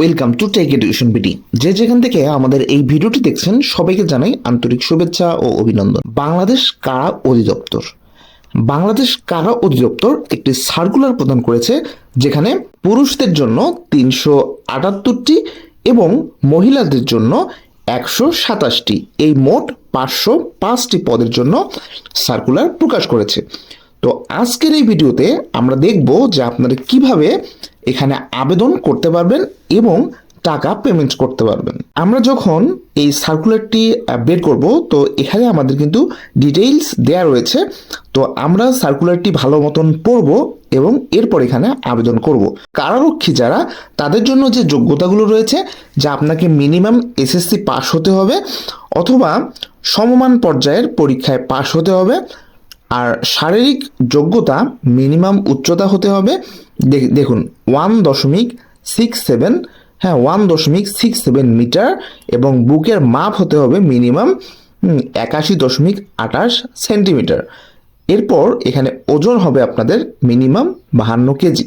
Welcome to tech education BD যে যেখান থেকে আমাদের এই ভিডিওটি দেখছেন, সবাইকে জানাই আন্তরিক শুভেচ্ছা ও অভিনন্দন। বাংলাদেশ কারা অধিদপ্তর? বাংলাদেশ কারা অধিদপ্তর একটি সার্কুলার প্রদান করেছে, যেখানে পুরুষদের জন্য তিনশো আটাত্তরটি এবং মহিলাদের জন্য একশো সাতাশটি। এই মোট পাঁচশো পাঁচটি পদের জন্য সার্কুলার প্রকাশ করেছে। তো আজকের এই ভিডিওতে আমরা দেখব যে আপনারা কীভাবে এখানে আবেদন করতে পারবেন এবং টাকা পেমেন্ট করতে পারবেন। আমরা যখন এই সার্কুলারটি বের করব, তো এখানে আমাদের কিন্তু ডিটেইলস দেয়া রয়েছে। তো আমরা সার্কুলারটি ভালো মতন পড়ব এবং এরপর এখানে আবেদন করব। কারারক্ষী যারা, তাদের জন্য যে যোগ্যতাগুলো রয়েছে, যা আপনাকে মিনিমাম এসএসসি পাস হতে হবে অথবা সমমান পর্যায়ের পরীক্ষায় পাশ হতে হবে। আর শারীরিক যোগ্যতা মিনিমাম উচ্চতা হতে হবে। দেখুন ওয়ান দশমিক সিক্স সেভেন হ্যাঁ ওয়ান দশমিক সিক্স সেভেন মিটার এবং বুকের মাপ হতে হবে মিনিমাম একাশি দশমিক আঠাশ সেন্টিমিটার। এরপর এখানে ওজন হবে আপনাদের মিনিমাম বাহান্ন কেজি।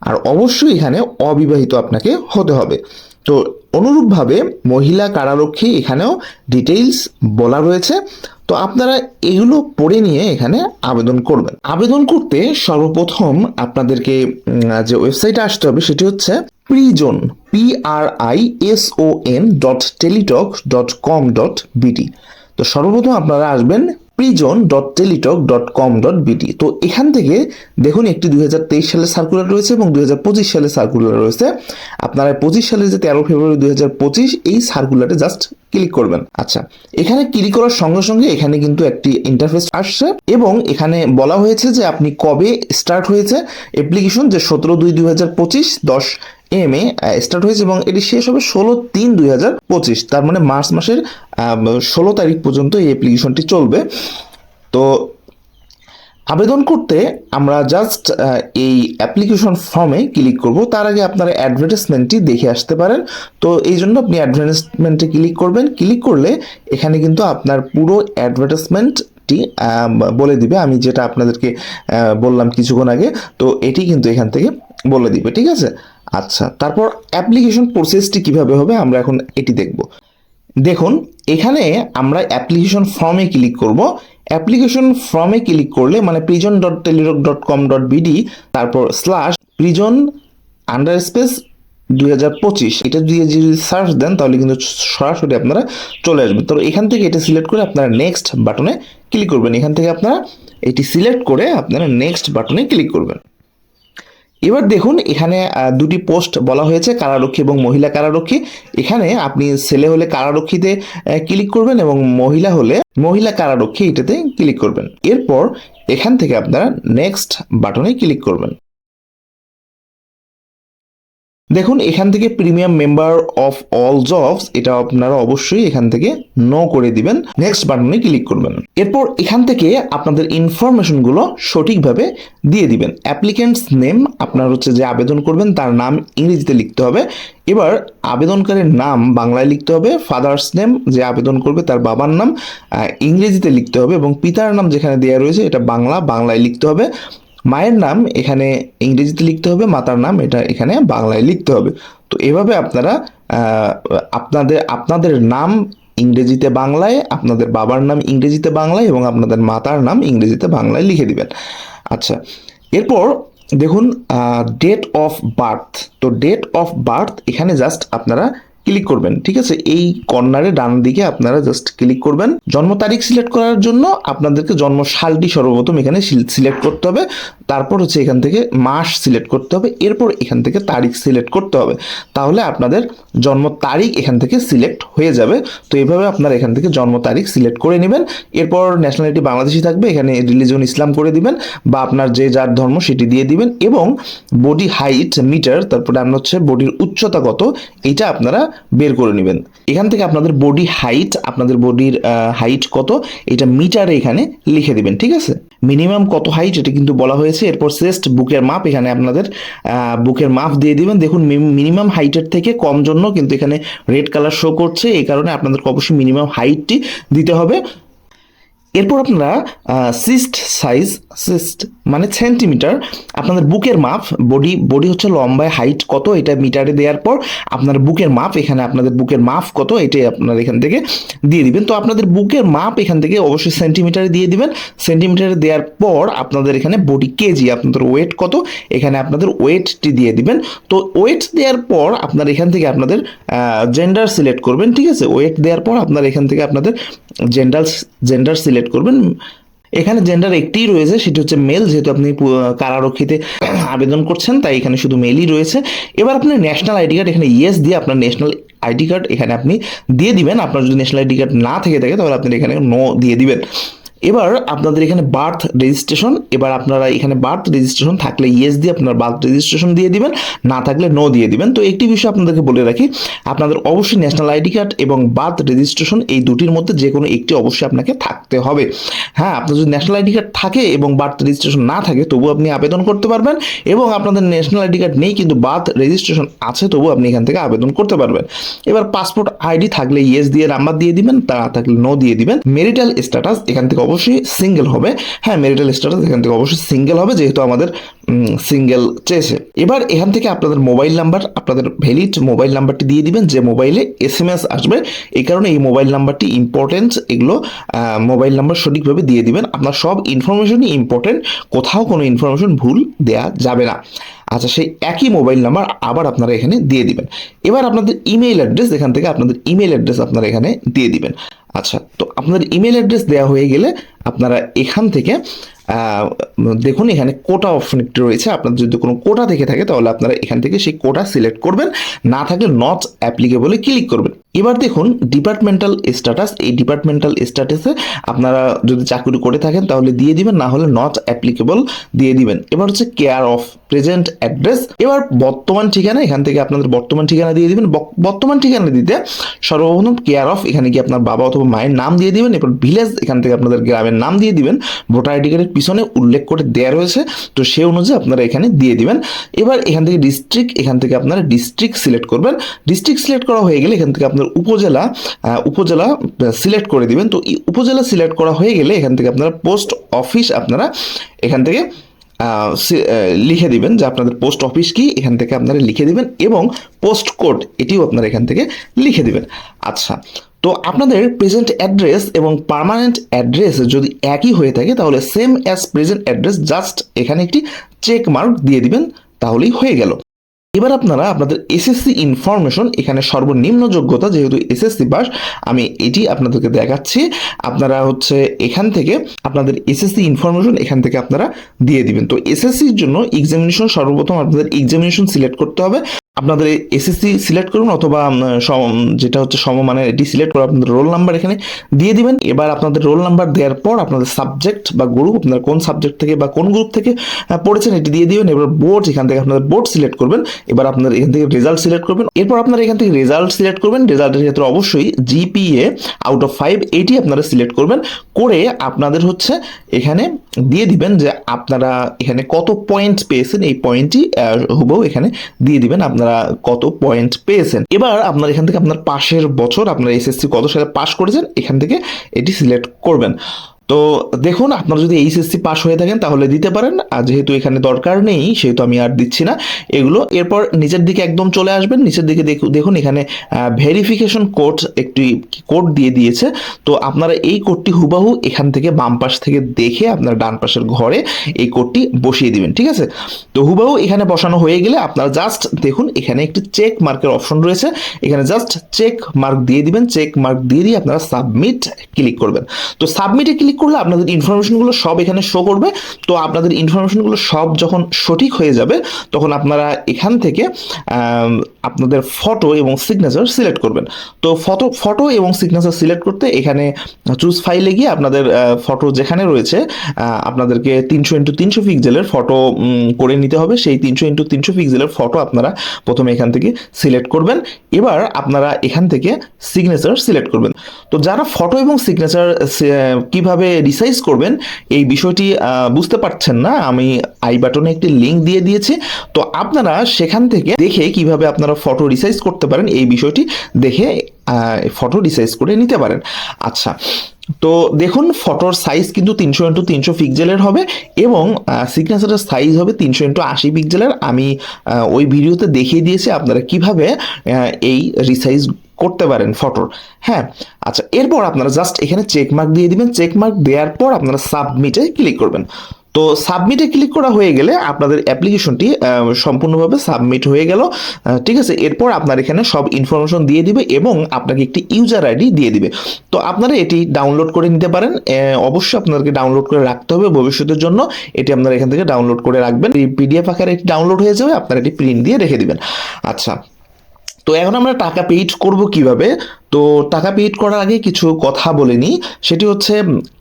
আর অবশ্যই এখানে অবিবাহিত আপনাকে হতে হবে। তো অনুরূপভাবে মহিলা কারারক্ষী এখানেও ডিটেইলস বলা রয়েছে। তো আপনারা এগুলো পড়ে নিয়ে এখানে আবেদন করবেন। আবেদন করতে সর্বপ্রথম আপনাদেরকে যে ওয়েবসাইটে আসতে হবে সেটি হচ্ছে prison P R I S O N dot Teletalk dot com dot BD তো সর্বপ্রথম আপনারা আসবেন prison dot Teletalk dot com dot BD তো এখান থেকে দেখুন একটি দুই সালের সার্কুলার রয়েছে এবং দুই সালের সার্কুলার রয়েছে। আপনারা পঁচিশ সালের যে তেরো ফেব্রুয়ারি দুই এই সার্কুলারে জাস্ট ক্লিক করবেন। আচ্ছা এখানে ক্লিক করার সঙ্গে সঙ্গে এখানে কিন্তু একটি ইন্টারফেস আসছে এবং এখানে বলা হয়েছে যে আপনি কবে স্টার্ট হয়েছে। অ্যাপ্লিকেশন যে সতেরো দুই দুই হাজার পঁচিশ দশ এম এ স্টার্ট হয়েছে এবং এটি শেষ হবে ষোলো তিন দুই হাজার পঁচিশ। তার মানে মার্চ মাসের ষোলো তারিখ পর্যন্ত এই অ্যাপ্লিকেশনটি চলবে। তো আবেদন করতে আমরা জাস্ট এই অ্যাপ্লিকেশন ফর্মে ক্লিক করব। তার আগে আপনারা অ্যাডভার্টাইজমেন্টটি দেখে আসতে পারেন। তো এই জন্য আপনি অ্যাডভার্টাইজমেন্টে ক্লিক করবেন। ক্লিক করলে এখানে কিন্তু আপনার পুরো অ্যাডভার্টাইজমেন্টটি বলে দিবে। আমি যেটা আপনাদেরকে বললাম কিছুক্ষণ আগে, তো এটি কিন্তু এখান থেকে বলে দিবে। ঠিক আছে? আচ্ছা তারপর অ্যাপ্লিকেশন প্রসেসটি কীভাবে হবে আমরা এখন এটি দেখব। দেখুন, এখানে আমরা অ্যাপ্লিকেশন ফর্মে ক্লিক করব। অ্যাপ্লিকেশন ফর্মে ক্লিক করলে মানে prison dot Teletalk dot com dot BD তারপর স্ল্যাশ প্রিজন আন্ডার স্পেস দুই হাজার পঁচিশ। এটা দিয়ে যদি সার্চ দেন, তাহলে কিন্তু সরাসরি আপনারা চলে আসবেন। তো এখান থেকে এটা সিলেক্ট করে আপনারা নেক্সট বাটনে ক্লিক করবেন। এখান থেকে আপনারা এটি সিলেক্ট করে আপনারা নেক্সট বাটনে ক্লিক করবেন। এবার দেখুন, এখানে দুটি পোস্ট বলা হয়েছে, কারারক্ষী এবং মহিলা কারারক্ষী। এখানে আপনি ছেলে হলে কারারক্ষীতে ক্লিক করবেন এবং মহিলা হলে মহিলা কারারক্ষী এটাতে ক্লিক করবেন। এরপর এখান থেকে আপনারা নেক্সট বাটনে ক্লিক করবেন। দেখুন, এখান থেকে premium member of all jobs এটা আপনারা অবশ্যই এখান থেকে নো করে দিবেন। নেক্সট বাটনে ক্লিক করবেন। এরপর এখান থেকে আপনাদের ইনফরমেশনগুলো সঠিকভাবে দিয়ে দিবেন। অ্যাপ্লিকেন্টস নেম আপনার হচ্ছে যে আবেদন করবেন, তার নাম ইংরেজিতে লিখতে হবে। এবার আবেদনকারীর নাম বাংলায় লিখতে হবে ফাদার্স নেম যে আবেদন করবে তার বাবার নাম ইংরেজিতে লিখতে হবে এবং পিতার নাম যেখানে দেওয়া রয়েছে, এটা বাংলা, বাংলায় লিখতে হবে। মায়ের নাম এখানে ইংরেজিতে লিখতে হবে, মাতার নাম এটা এখানে বাংলায় লিখতে হবে। তো এভাবে আপনারা আপনাদের আপনাদের নাম ইংরেজিতে বাংলায়, আপনাদের বাবার নাম ইংরেজিতে বাংলায় এবং আপনাদের মাতার নাম ইংরেজিতে বাংলায় লিখে দিবেন। আচ্ছা এরপর দেখুন ডেট অফ বার্থ তো ডেট অফ বার্থ এখানে জাস্ট আপনারা ক্লিক করবেন, ঠিক আছে? এই কর্নারে ডান দিকে আপনারা জাস্ট ক্লিক করবেন। জন্ম তারিখ সিলেক্ট করার জন্য আপনাদেরকে জন্ম সালটি সর্বপ্রথম এখানে সিলেক্ট করতে হবে। তারপর হচ্ছে এখান থেকে মাস সিলেক্ট করতে হবে। এরপর এখান থেকে তারিখ সিলেক্ট করতে হবে। তাহলে আপনাদের জন্ম তারিখ এখান থেকে সিলেক্ট হয়ে যাবে। তো এইভাবে আপনারা এখান থেকে জন্ম তারিখ সিলেক্ট করে নেবেন। এরপর ন্যাশনালিটি বাংলাদেশি থাকবে। এখানে রিলিজন ইসলাম করে দিবেন বা আপনার যে যার ধর্ম সেটি দিয়ে দিবেন এবং বডি হাইট মিটার তারপরে আপনার হচ্ছে বডির উচ্চতা কত এটা আপনারা বের করে নেবেন। এখান থেকে আপনাদের বডি হাইট আপনাদের বডির হাইট কত, এটা মিটারে এখানে লিখে দেবেন, ঠিক আছে? মিনিমাম কত হাইট এটা কিন্তু বলা হয়েছে। এরপর চেস্ট বুকের মাপ, এখানে আপনাদের বুকের মাপ দিয়ে দিবেন। দেখুন মিনিমাম হাইটের থেকে কম জন্য কিন্তু এখানে রেড কালার শো করছে। এই কারণে আপনাদেরকে অবশ্যই মিনিমাম হাইটটি দিতে হবে। এরপর আপনারা সিস্ট সাইজ সিস্ট মানে সেন্টিমিটার আপনাদের বুকের মাপ বডি বডি হচ্ছে লম্বায় হাইট কত, এটা মিটারে দেওয়ার পর আপনার বুকের মাপ, এখানে আপনাদের বুকের মাপ কত, এটাই আপনারা এখান থেকে দিয়ে দিবেন। তো আপনাদের বুকের মাপ এখান থেকে অবশ্যই সেন্টিমিটারে দিয়ে দিবেন। সেন্টিমিটারে দেওয়ার পর আপনাদের এখানে বডি কেজি আপনাদের ওয়েট কত, এখানে আপনাদের ওয়েটটি দিয়ে দিবেন। তো ওয়েট দেওয়ার পর আপনার এখান থেকে আপনাদের জেন্ডার সিলেক্ট করবেন, ঠিক আছে? ওয়েট দেওয়ার পর আপনার এখান থেকে আপনাদের জেন্ডার জেন্ডার সিলেক্ট করবেন। এখানে জেন্ডার একটিই রয়েছে, সেটি হচ্ছে মেল যেহেতু আপনি কারারক্ষীতে আবেদন করছেন, তাই এখানে শুধু মেলই রয়েছে। এবার আপনি ন্যাশনাল আইডি কার্ড এখানে ইয়েস দিয়ে আপনার ন্যাশনাল আইডি কার্ড এখানে আপনি দিয়ে দিবেন। আপনার যদি ন্যাশনাল আইডি কার্ড না থেকে থাকে, তাহলে আপনি এখানে নো দিয়ে দিবেন। এবার আপনাদের এখানে বার্থ রেজিস্ট্রেশন এবার আপনারা এখানে বার্থ রেজিস্ট্রেশন থাকলে ইয়েস দিয়ে আপনার বার্থ রেজিস্ট্রেশন দিয়ে দিবেন, না থাকলে নো দিয়ে দিবেন। তো একটি বিষয় আপনাদেরকে বলে রাখি, আপনাদের অবশ্যই ন্যাশনাল আইডি কার্ড এবং বার্থ রেজিস্ট্রেশন এই দুটির মধ্যে যে কোনো একটি অবশ্যই আপনাকে থাকতে হবে। হ্যাঁ আপনার যদি ন্যাশনাল আইডি কার্ড থাকে এবং বার্থ রেজিস্ট্রেশন না থাকে তবু আপনি আবেদন করতে পারবেন এবং আপনাদের ন্যাশনাল আইডি কার্ড নেই কিন্তু বার্থ রেজিস্ট্রেশন আছে তবু আপনি এখান থেকে আবেদন করতে পারবেন। এবার পাসপোর্ট আইডি থাকলে ইয়েস দিয়ে নাম্বার দিয়ে দিবেন, তা থাকলে নো দিয়ে দিবেন। মেরিটাল স্ট্যাটাস এখান থেকে অবশ্যই সিঙ্গেল হবে। হ্যাঁ মেরিটাল স্ট্যাটাস এখান থেকে অবশ্যই সিঙ্গেল হবে যেহেতু আমাদের সিঙ্গেল চেয়েছে। এবার এখান থেকে আপনাদের মোবাইল নাম্বার আপনাদের ভ্যালিড মোবাইল নাম্বারটি দিয়ে দিবেন। যে মোবাইলে এস এম এস আসবে, এই কারণে এই মোবাইল নাম্বারটি ইম্পর্টেন্ট এগুলো মোবাইল নাম্বার সঠিকভাবে দিয়ে দিবেন। আপনার সব ইনফরমেশনই ইম্পর্টেন্ট কোথাও কোনো ইনফরমেশন ভুল দেয়া যাবে না। আচ্ছা সেই একই মোবাইল নাম্বার আবার আপনারা এখানে দিয়ে দিবেন। এবার আপনাদের ইমেইল অ্যাড্রেস এখান থেকে আপনাদের ইমেইল অ্যাড্রেস আপনারা এখানে দিয়ে দিবেন। আচ্ছা তো আপনার ইমেল অ্যাড্রেস দেওয়া হয়ে গেলে আপনারা এখান থেকে দেখুন, এখানে কোটা অপশন একটি রয়েছে। আপনাদের যদি কোনো কোটা থেকে থাকে, তাহলে আপনারা এখান থেকে সেই কোটা সিলেক্ট করবেন। না থাকলে নট অ্যাপ্লিকেবলে ক্লিক করবেন। এবার দেখুন ডিপার্টমেন্টাল স্ট্যাটাস এই ডিপার্টমেন্টাল স্ট্যাটাসে আপনারা যদি চাকরি করে থাকেন, তাহলে দিয়ে দিবেন, না হলে নট অ্যাপ্লিকেবল দিয়ে দিবেন। এবার হচ্ছে কেয়ার অফ প্রেজেন্ট অ্যাড্রেস এবার বর্তমান ঠিকানা, এখান থেকে আপনাদের বর্তমান ঠিকানা দিয়ে দিবেন। বর্তমান ঠিকানা দিতে সর্বপ্রথম কেয়ার অফ এখানে কি আপনার বাবা অথবা মায়ের নাম দিয়ে দিবেন। এরপর ভিলেজ এখান থেকে আপনাদের গ্রামের নাম দিয়ে দিবেন। ভোটার আইডি কার্ডের পিছনে উল্লেখ করে দেওয়া রয়েছে। তো সেই অনুযায়ী আপনারা এখানে দিয়ে দিবেন। এবার এখান থেকে ডিস্ট্রিক্ট এখান থেকে আপনারা ডিস্ট্রিক্ট সিলেক্ট করবেন। ডিস্ট্রিক্ট সিলেক্ট করা হয়ে গেলে এখান থেকে আপনার উপজেলা উপজেলা সিলেক্ট করে দিবেন। তো উপজেলা সিলেক্ট করা হয়ে গেলে এখান থেকে আপনারা পোস্ট অফিস আপনারা এখান থেকে লিখে দিবেন যে আপনাদের পোস্ট অফিস কি, এখান থেকে আপনারা লিখে দিবেন এবং পোস্ট কোড এটিও আপনারা এখান থেকে লিখে দিবেন। আচ্ছা তো আপনাদের প্রেজেন্ট অ্যাড্রেস এবং পার্মানেন্ট অ্যাড্রেস যদি একই হয়ে থাকে, তাহলে same as present address just এখানে একটি চেক মার্ক দিয়ে দিবেন, তাহলেই হয়ে গেল। এবার আপনারা আপনাদের এসএসসি ইনফরমেশন এখানে সর্বনিম্ন যোগ্যতা, যেহেতু এসএসসি পাস আমি এটি আপনাদেরকে দেখাচ্ছি। আপনারা হচ্ছে এখান থেকে আপনাদের এসএসসি ইনফরমেশন এখান থেকে আপনারা দিয়ে দিবেন। তো এসএসসির জন্য এক্সামিনেশন সর্বপ্রথম আপনাদের এক্সামিনেশন সিলেক্ট করতে হবে। আপনাদের এসএসসি সিলেক্ট করুন অথবা যেটা হচ্ছে সমমানের এটি সিলেক্ট করে আপনাদের রোল নাম্বার এখানে দিয়ে দিবেন। এবার আপনাদের রোল নাম্বার দেওয়ার পর আপনাদের সাবজেক্ট বা গ্রুপ, আপনারা কোন সাবজেক্ট থেকে বা কোন গ্রুপ থেকে পড়েছেন এটি দিয়ে দিবেন। এবার বোর্ড, এখান থেকে আপনাদের বোর্ড সিলেক্ট করবেন। এবার আপনার এখান থেকে রেজাল্ট সিলেক্ট করবেন। এরপর আপনারা এখান থেকে রেজাল্ট সিলেক্ট করবেন। রেজাল্টের ক্ষেত্রে অবশ্যই জিপিএ আউট অফ ফাইভ এটি আপনারা সিলেক্ট করবেন। করে আপনাদের হচ্ছে এখানে দিয়ে দিবেন যে আপনারা এখানে কত পয়েন্ট পেয়েছেন। এই পয়েন্টটি হুবহু এখানে দিয়ে দিবেন আপনারা কত পয়েন্ট পেয়েছেন? এবার আপনার এখান থেকে আপনার পাশের বছর আপনার এসএসসি কত সালে পাশ করেছেন? এখান থেকে এটি সিলেক্ট করবেন। তো দেখুন, আপনারা যদি এইচএসসি পাস হয়ে থাকেন, তাহলে দিতে পারেন। আর যেহেতু এখানে দরকার নেই, সেহেতু আমি আর দিচ্ছি না। এগুলো, এরপর নিচের দিকে একদম চলে আসবেন। নিচের দিকে দেখু- দেখুন, এখানে ভেরিফিকেশন কোড একটি কোড দিয়ে দিয়েছে। তো আপনারা এই কোডটি হুবাহু এখান থেকে বাম পাশ থেকে দেখে আপনার ডান পাশের ঘরে এই কোডটি বসিয়ে দিবেন, ঠিক আছে? তো হুবাহু এখানে বসানো হয়ে গেলে আপনারা জাস্ট দেখুন, এখানে একটি চেক মার্কের অপশন রয়েছে। এখানে জাস্ট চেক মার্ক দিয়ে দিবেন। চেক মার্ক দিয়ে দিয়ে আপনারা সাবমিট ক্লিক করবেন। তো সাবমিটে ক্লিক করলে আপনাদের ইনফরমেশনগুলো সব এখানে শো করবে। তো আপনাদের ইনফরমেশনগুলো সব যখন সঠিক হয়ে যাবে, তখন আপনারা এখান থেকে আপনাদের ফটো এবং সিগনেচার সিলেক্ট করবেন। তো ফটো ফটো এবং সিগনেচার সিলেক্ট করতে এখানে চুজ ফাইলে গিয়ে আপনাদের ফটো যেখানে রয়েছে আপনাদেরকে তিনশো ইন্টু তিনশো পিক্সেলের ফটো করে নিতে হবে। সেই তিনশো ইন্টু তিনশো পিক্সেলের ফটো আপনারা প্রথমে এখান থেকে সিলেক্ট করবেন। এবার আপনারা এখান থেকে সিগনেচার সিলেক্ট করবেন। তো যারা ফটো এবং সিগনেচার কীভাবে রিসাইজ করবেন, এই বিষয়টি বুঝতে পারছেন না, আমি আই বাটনে একটি লিঙ্ক দিয়ে দিয়েছি, তো আপনারা সেখান থেকে দেখে কীভাবে আপনারা ফটো রিসাইজ করতে পারেন, এই বিষয়টি দেখে ফটো রিসাইজ করে নিতে পারেন। আচ্ছা তো দেখুন ফটোর সাইজ কিন্তু তিনশো ইন্টু তিনশো পিক্সেলের হবে এবং সিগনেচারের সাইজ হবে তিনশো ইন্টু আশি পিক্সেলের আমি ওই ভিডিওতে দেখিয়ে দিয়েছি আপনারা কীভাবে এই রিসাইজ করতে পারেন ফটোর হ্যাঁ আচ্ছা এরপর আপনারা জাস্ট এখানে চেক মার্ক দিয়ে দিবেন। চেক মার্ক দেওয়ার পর আপনারা সাবমিটে ক্লিক করবেন। তো সাবমিটে ক্লিক করা হয়ে গেলে আপনাদের অ্যাপ্লিকেশনটি সম্পূর্ণভাবে সাবমিট হয়ে গেল। ঠিক আছে, এরপর আপনার এখানে সব ইনফরমেশন দিয়ে দিবে এবং আপনাকে একটি ইউজার আইডি দিয়ে দিবে। তো আপনারা এটি ডাউনলোড করে নিতে পারেন। অবশ্যই আপনাদেরকে ডাউনলোড করে রাখতে হবে ভবিষ্যতের জন্য। এটি আপনারা এখান থেকে ডাউনলোড করে রাখবেন। পিডিএফ আকারে এটি ডাউনলোড হয়ে যাবে, আপনারা এটি প্রিন্ট দিয়ে রেখে দিবেন। আচ্ছা তো এখন আমরা টাকা পেইড করব কীভাবে? তো টাকা পেইড করার আগে কিছু কথা বলে নিই। সেটি হচ্ছে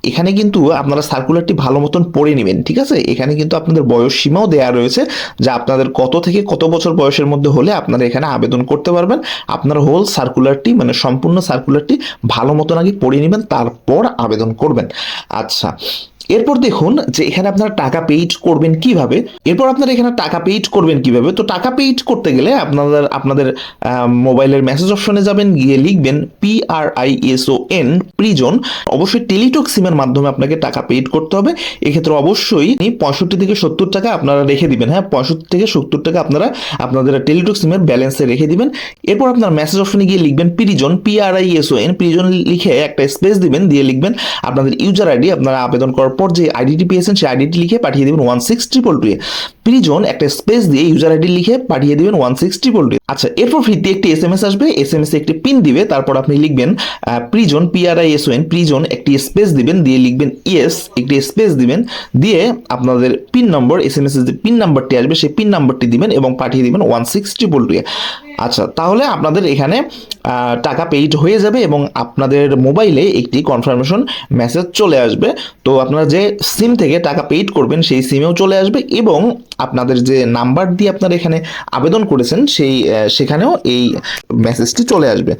এখানে কিন্তু আপনারা সার্কুলারটি ভালো মতন পড়ে নেবেন, ঠিক আছে? এখানে কিন্তু আপনাদের বয়স সীমাও দেওয়া রয়েছে, যা আপনাদের কত থেকে কত বছর বয়সের মধ্যে হলে আপনারা এখানে আবেদন করতে পারবেন। আপনারা হোল সার্কুলারটি মানে সম্পূর্ণ সার্কুলারটি ভালো মতন আগে পড়ে নেবেন, তারপর আবেদন করবেন। আচ্ছা এরপর দেখুন যে এখানে আপনারা টাকা পেইড করবেন কীভাবে? এরপর আপনারা এখানে টাকা পেইড করবেন কীভাবে? তো টাকা পেইড করতে গেলে আপনাদের আপনাদের মোবাইলের মেসেজ অপশনে যাবেন, গিয়ে লিখবেন P R I S O N prison অবশ্যই টেলিটক সিমের মাধ্যমে আপনাকে টাকা পেইড করতে হবে। এক্ষেত্রে অবশ্যই পঁয়ষট্টি থেকে সত্তর টাকা আপনারা রেখে দিবেন হ্যাঁ? পঁয়ষট্টি থেকে সত্তর টাকা আপনারা আপনাদের টেলিটক সিমের ব্যালেন্সে রেখে দিবেন। এরপর আপনার মেসেজ অপশনে গিয়ে লিখবেন prison P R I S O N prison লিখে একটা স্পেস দিবেন, দিয়ে লিখবেন আপনাদের ইউজার আইডি আপনারা আবেদন করার পর যে আইডিটি পেয়েছেন সেই আইডিটি লিখে পাঠিয়ে দেবেন one six triple two A. Prison একটা স্পেস দিয়ে ইউজার আইডি লিখে পাঠিয়ে দেবেন ওয়ান সিক্স ট্রিপল টু আচ্ছা এরপর ফ্রিতে একটি এস এম এস আসবে। এস এম এস একটি পিন দিবে, তারপর আপনি লিখবেন prison P R I S when prison একটি স্পেস দিবেন, দিয়ে লিখবেন ইয়েস একটি স্পেস দিবেন, দিয়ে আপনাদের পিন নম্বর এস এম এস যে পিন নাম্বারটি আসবে, সেই পিন নাম্বারটি দিবেন এবং পাঠিয়ে দিবেন ওয়ান সিক্স ট্রিপল টু আচ্ছা তাহলে আপনাদের এখানে টাকা পেইড হয়ে যাবে এবং আপনাদের মোবাইলে একটি কনফার্মেশন মেসেজ চলে আসবে। তো আপনারা যে সিম থেকে টাকা পেইড করবেন, সেই সিমেও চলে আসবে এবং আপনাদের যে নাম্বার দিয়ে আপনারা এখানে আবেদন করেছেন, সেই সেখানেও এই মেসেজটি চলে আসবে।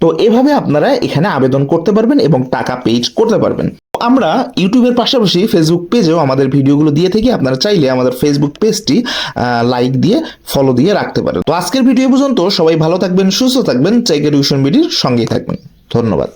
তো এভাবে আপনারা এখানে আবেদন করতে পারবেন এবং টাকা পেইড করতে পারবেন। আমরা ইউটিউবের পাশাপাশি ফেসবুক পেজেও আমাদের ভিডিওগুলো দিয়ে থেকে। আপনারা চাইলে আমাদের ফেসবুক পেজটি লাইক দিয়ে ফলো দিয়ে রাখতে পারেন। তো আজকের ভিডিও পর্যন্ত সবাই ভালো থাকবেন, সুস্থ থাকবেন। চাইকে টিউশন বিডির সঙ্গেই থাকবেন। ধন্যবাদ।